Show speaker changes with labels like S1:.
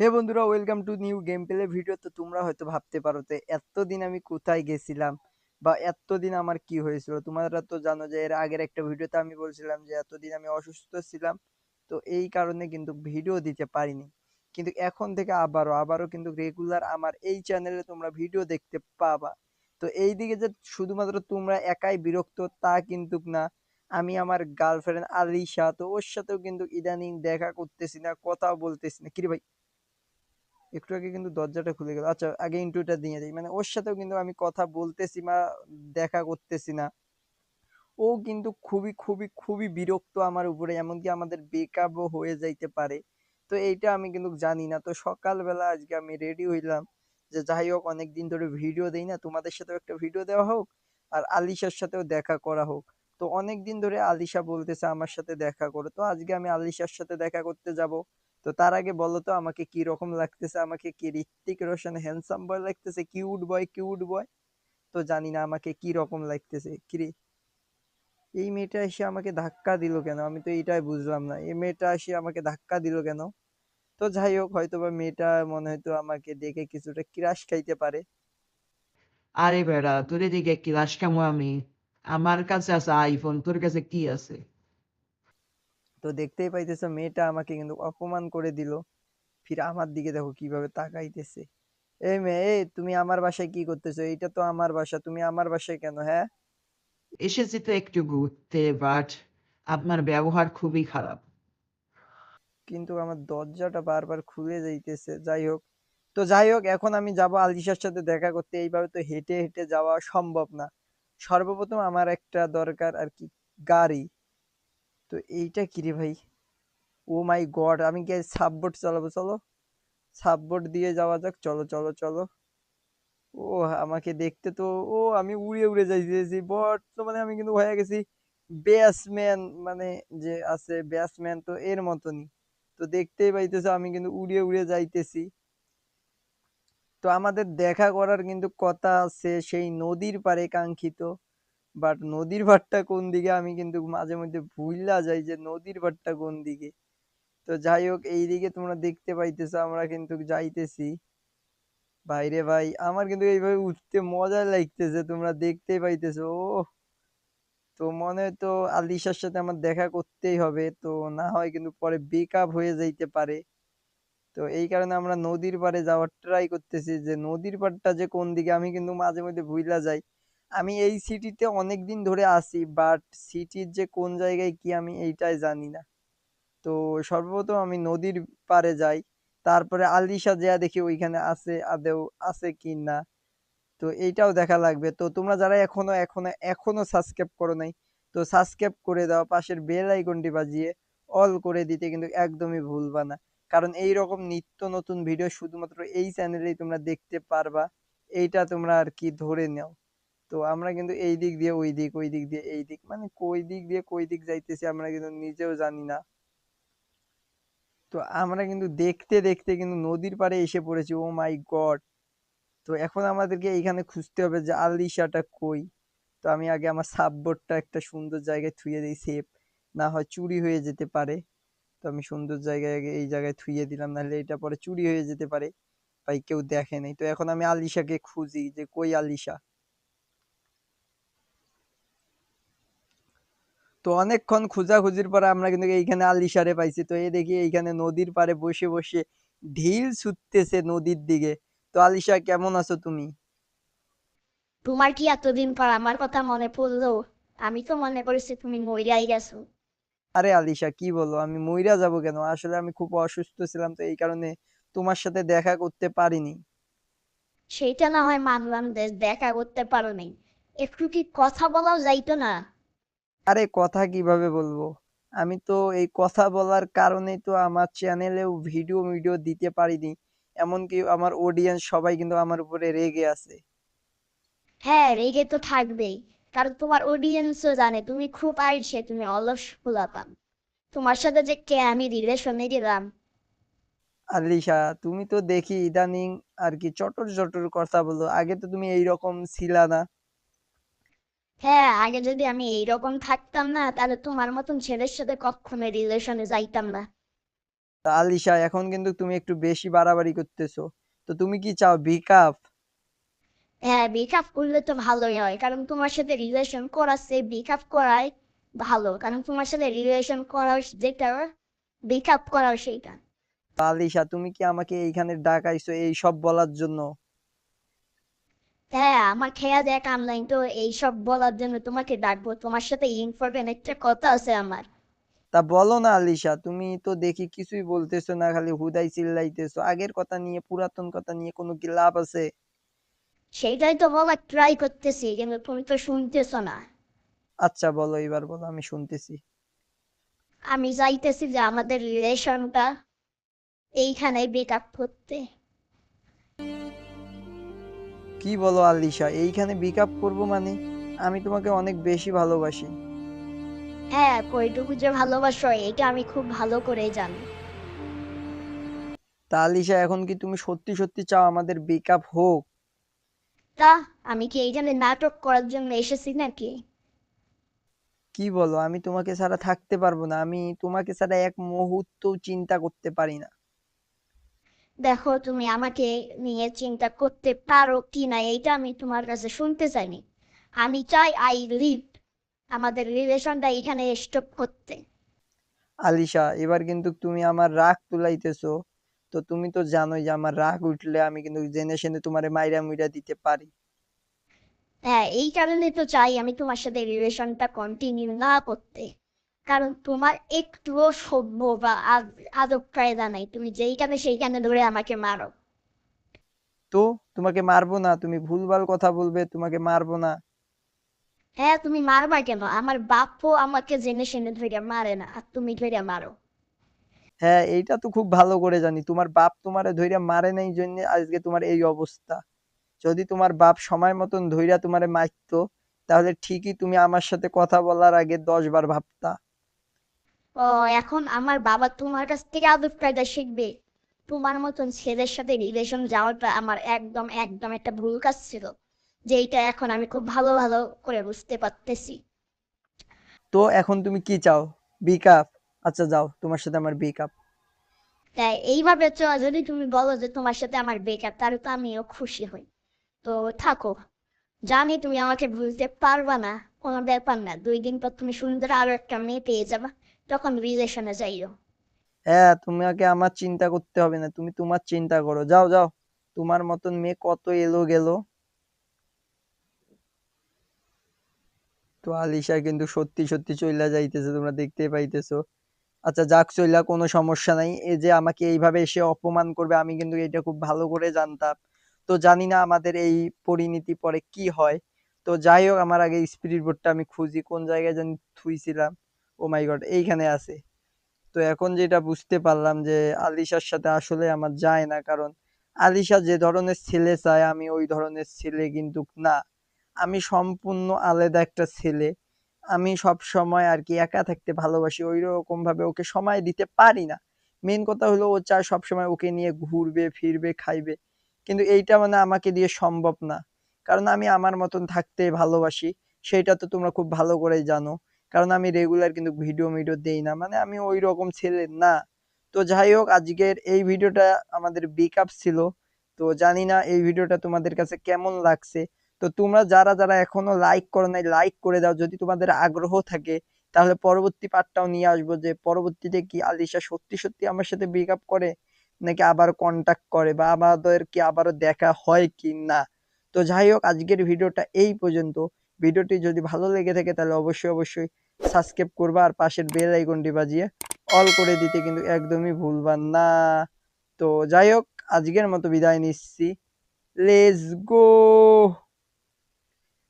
S1: হে বন্ধুরা welcome to new game play video তো তোমরা হয়তো ভাবতে পারো যে এতদিন আমি কোথায় গেছিলাম বা এতদিন আমার কি হয়েছিল? তোমরা তো জানো যে এর আগের একটা ভিডিওতে আমি বলছিলাম যে এতদিন আমি অসুস্থ ছিলাম, তো এই কারণে কিন্তু ভিডিও দিতে পারিনি। কিন্তু এখন থেকে আবারও আবারও কিন্তু রেগুলার আমার এই চ্যানেলে তোমরা ভিডিও দেখতে পাবা। তো এই দিকে যে শুধুমাত্র তোমরা একাই বিরক্ত, তা কিন্তু না। আমি আমার গার্লফ্রেন্ড আলিশা, তো ওর সাথেও কিন্তু ইদানিং দেখা করতেছি না, কথা বলতেছি না। কিরে ভাই? একটু আগে কিন্তু দরজাটা খুলে গেল। আচ্ছা আগে ইন্ট্রোটা দিয়ে দিই। মানে ওর সাথেও কিন্তু আমি কথা বলতেছি বা দেখা করতেছি না। ও কিন্তু খুবই খুবই খুবই বিরক্ত আমার উপরে, এমনকি আমাদের ব্রেকআপও হয়ে যাইতে পারে। তো এইটা আমি কিন্তু জানি না। তো সকালবেলা আজকে আমি রেডি হইলাম যে যাই হোক, অনেকদিন ধরে ভিডিও দেই না। তোমাদের সাথেও একটা ভিডিও দেওয়া হোক আর আলিশার সাথেও দেখা করা হোক। তো অনেকদিন ধরে আলিশা বলতেছে আমার সাথে দেখা করো। তো আজকে আমি আলিশার সাথে দেখা করতে যাব। তো তার আগে বলো তো, আমাকে কি রকম লাগতেছে? আমাকে কি ঋত্বিক রোশন হ্যান্ডসাম বয় লাগতেছে কিউট বয় কিউট বয় তো জানি না আমাকে কি রকম লাগতেছে। কিরে এই মেয়েটা এসে আমাকে ধাক্কা দিল কেন? আমি তো এটাই বুঝলাম না। এই মেয়েটা এসে আমাকে ধাক্কা দিল কেন? তো যাই হোক হয়তো বা মেয়েটা মনে হয়তো আমাকে দেখে কিছুটা ক্রাশ খাইতে পারে।
S2: আরে বেড়া, তোর এদিকে ক্লাস কেমন আমি। আমার কাছে আছে আইফোন তোর কাছে কি আছে?
S1: তো দেখতেই পাইতেছো মেয়েটা আমাকে কিন্তু অপমান করে দিল। ফির আমার দিকে দেখো কীভাবে তাকাইতেছে। এই মেয়ে এই তুমি আমার বাসায় কি করতেছো? এইটা তো আমার বাসা তুমি আমার বাসায় কেন হ্যাঁ?
S2: এসেছি তো একটু ঘুরতে বাট আপনার ব্যবহার খুবই খারাপ।
S1: কিন্তু আমার দরজাটা বারবার খুলে যাইতেছে যাই হোক। তো যাই হোক এখন আমি যাব আলিশার সাথে দেখা করতে। এইভাবে তো হেঁটে হেঁটে যাওয়া সম্ভব না। সর্বপ্রথম আমার একটা দরকার আর কি গাড়ি। তো এইটা কিরে ভাই? ও মাই গড আমি কি সাববোর্ড চালাবো? চলো। সাববোর্ড দিয়ে যাওয়া যাক। চলো চলো চলো। ও আমাকে দেখতে তো ও আমি উড়ে উড়ে যাইতেছি বর্তমানে আমি কিন্তু হয়ে গেছি ব্যাটসম্যান মানে যে আছে ব্যাটসম্যান তো এর মতনই। তো দেখতেই পাইতেছো, আমি কিন্তু উড়ে উড়ে যাইতেছি। তো আমাদের দেখা করার কিন্তু কথা আছে, সেই নদীর পারে কাঙ্ক্ষিত। বাট নদীর পাড়টা কোন দিকে? আমি কিন্তু মাঝে মধ্যে ভুইলা যাই যে নদীর পাড়টা কোন দিকে? তো যাই হোক এইদিকে তোমরা দেখতে পাইতেছো, আমরা কিন্তু যাইতেছি। ভাইরে ভাই, আমার কিন্তু এইভাবে উঠতে মজা লাগতেছে, তোমরা দেখতেই পাইতেছো। ও তো মনে তো আলিশার সাথে আমার দেখা করতেই হবে, তো না হয় কিন্তু পরে ব্রেকআপ হয়ে যাইতে পারে। তো এই কারণে আমরা নদীর পাড়ে যাওয়ার ট্রাই করতেছি যে নদীর পাড়টা যে কোন দিকে? আমি কিন্তু মাঝে মধ্যে ভুইলা যাই। আমি এই সিটিতে অনেকদিন ধরে আছি বাট সিটির যে কোন জায়গায় কি আমি এইটাই জানি না। তো সর্বপ্রথম আমি নদীর পাড়ে যাই, তারপরে আলিশা যেয়া দেখি ওইখানে আছে আদেও আছে কি না। তো এইটাও দেখা লাগবে। তো তোমরা যারা এখনও এখনও এখনও সাবস্ক্রাইব করো নাই, তো সাবস্ক্রাইব করে দাও, পাশের বেল আইকনটি বাজিয়ে অল করে দিতে কিন্তু একদমই ভুলবা না। কারণ এই রকম নিত্য নতুন ভিডিও শুধুমাত্র এই চ্যানেলেই তোমরা দেখতে পারবা, এইটা তোমরা আর কি ধরে নাও। তো আমরা কিন্তু এই দিক দিয়ে, ওই দিক ওই দিক দিয়ে, এই দিক মানে কই দিক দিয়ে, কই দিক যাইতেছি আমরা কিন্তু নিজেও জানি না। তো আমরা কিন্তু দেখতে দেখতে কিন্তু নদীর পাড়ে এসে পড়েছি, ও মাই গড। তো এখন আমাদেরকে এইখানে খুঁজতে হবে যে আলিশাটা কই? তো আমি আগে আমার সাববোর্ডটা একটা সুন্দর জায়গায় থুয়ে দিই সেফ না হয় চুরি হয়ে যেতে পারে। তো আমি সুন্দর জায়গায় আগে এই জায়গায় থুয়ে দিলাম, নাহলে এটা পরে চুরি হয়ে যেতে পারে। ভাই, কেউ দেখে নাই। তো এখন আমি আলিশাকে খুঁজি যে কই আলিশা? তো অনেকক্ষণ খোঁজাখুঁজির পরে আমরা কিন্তু এইখানে আলিশারে পাইছি। তো এই দেখি এইখানে নদীর পাড়ে বসে বসে ঢিল ছুটতেছে নদীর দিকে। তো আলিশা কেমন আছো তুমি?
S3: তোমার কি এতদিন পর আমার কথা মনে পড়ল? আমি তো মনে করেছি তুমি মইরাই গেছো।
S1: আরে আলিশা কি বলো আমি মইরা যাব কেন? আসলে আমি খুব অসুস্থ ছিলাম তো এই কারণে তোমার সাথে দেখা করতে পারিনি।
S3: সেইটা না হয় মানলাম যে দেখা করতে পারো নাই। একটু কি কথা বলাও যাইতো না?
S1: আরে কথা কীভাবে বলব? আমি তো এই কথা বলার কারণেই তো আমার চ্যানেলেও ভিডিও ভিডিও দিতে পারিনি। এমনকি আমার অডিয়েন্স সবাই কিন্তু আমার উপরে রেগে আছে।
S3: হ্যাঁ রেগে তো থাকবেই। কারণ তোমার অডিয়েন্সও জানে তুমি খুব আইসে তুমি অলস ফুলাতাম তোমার সাথে যে কে আমি রিলেশনে গেলাম।
S1: আলিশা তুমি তো দেখি ইদানিং আর কি চটর চটর কথা বলো। আগে তো তুমি এইরকম ছিলা না।
S3: হ্যাঁ আগে যদি আমি এইরকম থাকতাম না তাহলে তোমার মতন ছেলের সাথে কখনো রিলেশনে যাইতাম না।
S1: তা আলিশা এখন কিন্তু তুমি একটু বেশি বাড়াবাড়ি করতেছো। তো তুমি কি চাও ব্রেকআপ
S3: হ্যাঁ ব্রেকআপ করলে তো ভালোই হয় কারণ তোমার সাথে রিলেশন করাচ্ছে ব্রেকআপ করাই ভালো কারণ তোমার সাথে রিলেশন করার যেটা ব্রেকআপ করার সেইটা।
S1: আলিশা তুমি কি আমাকে এইখানে ডাকাইছো এই সব বলার জন্য?
S3: হ্যাঁ আমার খেয়া দেখ আমলাই তো এইসব বলার জন্য তোমাকে ডাকবো। তোমার সাথে ইম্পর্টেন্ট একটা কথা আছে আমার।
S1: তা বলো না আলিশা তুমি তো দেখি কিছুই বলতেছো না খালি হুদাই চিল্লাইতেছো। আগের কথা নিয়ে পুরাতন কথা নিয়ে কোনো কি লাভ আছে?
S3: সেইটাই তো বলার ট্রাই করতেছি কিন্তু তুমি তো শুনতেছো না।
S1: আচ্ছা বলো এবার বলো আমি শুনতেছি।
S3: আমি চাইতেছি যে আমাদের রিলেশনটা এইখানে ব্রেকআপ করতে।
S1: কি বলো আলিশা? এইখানে ব্রেকআপ করব মানে আমি তোমাকে অনেক বেশি ভালোবাসি।
S3: হ্যাঁ কইটুকু যে ভালোবাসো এটা আমি খুব ভালো করে জানি।
S1: তা আলিশা এখন কি তুমি সত্যি সত্যি চাও আমাদের ব্রেকআপ হোক?
S3: তা আমি কি এইখানে নাটক করার জন্য এসেছি নাকি?
S1: কি বলো আমি তোমাকে ছাড়া থাকতে পারব না। আমি তোমাকে ছাড়া এক মুহূর্তও চিন্তা করতে পারি না।
S3: দেখো তুমি আমাকে নিয়ে চিন্তা করতে পারো কি না এইটা আমি তোমার কাছে শুনতে চাইনি। আমি চাই আই লিভ আমাদের রিলেশনটা এখানে স্টপ করতে।
S1: আলিশা এবার কিন্তু তুমি আমার রাগ তুলাইতেছো। তো তুমি তো জানোই যে আমার রাগ উঠলে আমি কিন্তু জেনে শুনে তোমারে মাইরা মুইরা দিতে পারি।
S3: হ্যাঁ এই কারণে তো চাই আমি তোমার সাথে রিলেশনটা কন্টিনিউ না করতে। কারণ তোমার একটুও সভ্য বা আদব কায়দা নাই। তুমি যেইখানে সেইখানে ধরে আমাকে মারো।
S1: তো তোমাকে মারবো না? তুমি ভুলভাল কথা বলবে তোমাকে মারবো না।
S3: হ্যাঁ তুমি মারবা কেন? আমার বাপও আমাকে জেনে শুনে ধরে মারে না আর তুমি ধরে মারো।
S1: হ্যাঁ এইটা তো খুব ভালো করে জানি। তোমার বাপ তোমারে ধইরা মারে নাই জন্য আজকে তোমার এই অবস্থা। যদি তোমার বাপ সময় মতন ধইরা তোমারে মারতো তাহলে ঠিকই তুমি আমার সাথে কথা বলার আগে দশ বার ভাবতা।
S3: এখন আমার বাবা তোমার কাছ থেকে আদব কায়দা শিখবে। তোমার মতন ছেলের সাথে রিলেশন যাওয়াটা আমার একদম একদম একটা ভুল কাজ ছিল যেইটা এখন আমি খুব ভালো ভালো করে বুঝতে পারতেছি।
S1: তো এখন তুমি কি চাও? ব্রেকআপ আচ্ছা যাও তোমার সাথে আমার ব্রেকআপ
S3: তাই এইভাবে যদি তুমি বলো যে তোমার সাথে আমার বেকার তাহলে তো আমিও খুশি হই। তো থাকো জানি তুমি আমাকে বুঝতে পারবা না কোনো ব্যাপার না দুই দিন পর তুমি সুন্দর আরও একটা মেয়ে পেয়ে যাবা। তখন রিলেশনে যাইও
S1: হ্যাঁ তোমাকে আমার চিন্তা করতে হবে না, তুমি তোমার চিন্তা করো। যাও যাও, তোমার মতন মেয়ে কত এলো গেল। তো আলিশা কিন্তু সত্যি সত্যি চইলা যাইতেছে, তোমরা দেখতেই পাইতেছো। আচ্ছা যাক, চইলা কোনো সমস্যা নাই। এই যে আমাকে এইভাবে এসে অপমান করবে, আমি কিন্তু এটা খুব ভালো করে জানতাম। তো জানি না আমাদের এই পরিণতি পরে কি হয়। তো যাই হোক, আমার আগে স্পিরিট বোর্ডটা আমি খুঁজি, কোন জায়গায় জানি থুইছিলাম। ও মাই গড এইখানে আছে। তো এখন যেটা বুঝতে পারলাম যে আলিশার সাথে আসলে আমার যায় না, কারণ আলিশা যে ধরনের ছেলে চায়, আমি ওই ধরনের ছেলে কিন্তু না। আমি সম্পূর্ণ আলাদা একটা ছেলে। আমি সব সময় আর কি একা থাকতে ভালোবাসি ওই রকম ভাবে ওকে সময় দিতে পারি না। মেন কথা হলো ও চায় সবসময় ওকে নিয়ে ঘুরবে, ফিরবে, খাইবে। কিন্তু এইটা মানে আমাকে দিয়ে সম্ভব না। কারণ আমি আমার মতন থাকতে ভালোবাসি সেটা তো তোমরা খুব ভালো করেই জানো। কারণ আমি রেগুলার কিন্তু ভিডিও মিডিও দেই না। মানে আমি ওই রকম ছেলে না। তো যাই হোক, আজকের এই ভিডিওটা আমাদের ব্রেকআপ ছিল। তো জানি না এই ভিডিওটা তোমাদের কাছে কেমন লাগছে। তো তোমরা যারা যারা এখনও লাইক করো নাই লাইক করে দাও। যদি তোমাদের আগ্রহ থাকে, তাহলে পরবর্তী পার্টটাও নিয়ে আসব যে পরবর্তীতে কি আলিশা সত্যি সত্যি আমার সাথে ব্রেকআপ করে, নাকি আবার কন্টাক্ট করে, বা আমাদের কি আবারও দেখা হয় কি না? তো যাই হোক, আজকের ভিডিওটা এই পর্যন্ত। ভিডিওটি যদি ভালো লেগে থাকে, তাহলে অবশ্যই অবশ্যই সাবস্ক্রাইব করবা আর পাশের বেল আইকনটি বাজিয়ে অল করে দিতে কিন্তু একদমই ভুলবা না। তো যাই হোক, আজকের মতো বিদায় নিচ্ছি। Let's go